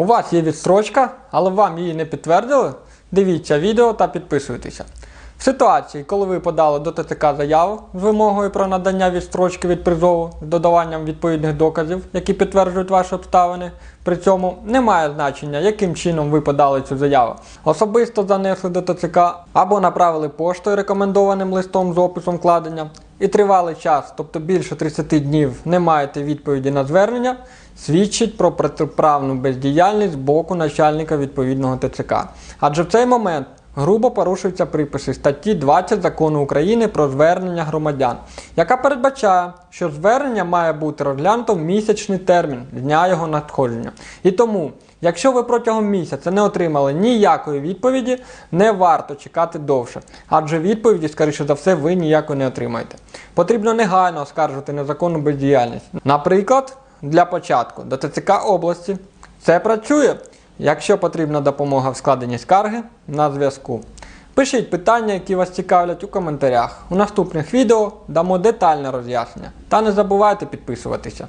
У вас є відстрочка, але вам її не підтвердили? Дивіться відео та підписуйтеся. В ситуації, коли ви подали до ТЦК заяву з вимогою про надання відстрочки від призову з додаванням відповідних доказів, які підтверджують ваші обставини, при цьому немає значення, яким чином ви подали цю заяву. Особисто занесли до ТЦК або направили поштою рекомендованим листом з описом вкладення, і тривалий час, тобто більше 30 днів, не маєте відповіді на звернення, свідчить про протиправну бездіяльність з боку начальника відповідного ТЦК. Адже в цей момент грубо порушуються приписи статті 20 закону України про звернення громадян, яка передбачає, що звернення має бути розглянуто в місячний термін дня його надходження. І тому, якщо ви протягом місяця не отримали ніякої відповіді, не варто чекати довше, адже відповіді, скоріше за все, ви ніякої не отримаєте. Потрібно негайно оскаржити незаконну бездіяльність. Наприклад, для початку до ТЦК області. Це працює. Якщо потрібна допомога в складенні скарги, на зв'язку. Пишіть питання, які вас цікавлять у коментарях. У наступних відео дамо детальне роз'яснення. Та не забувайте підписуватися.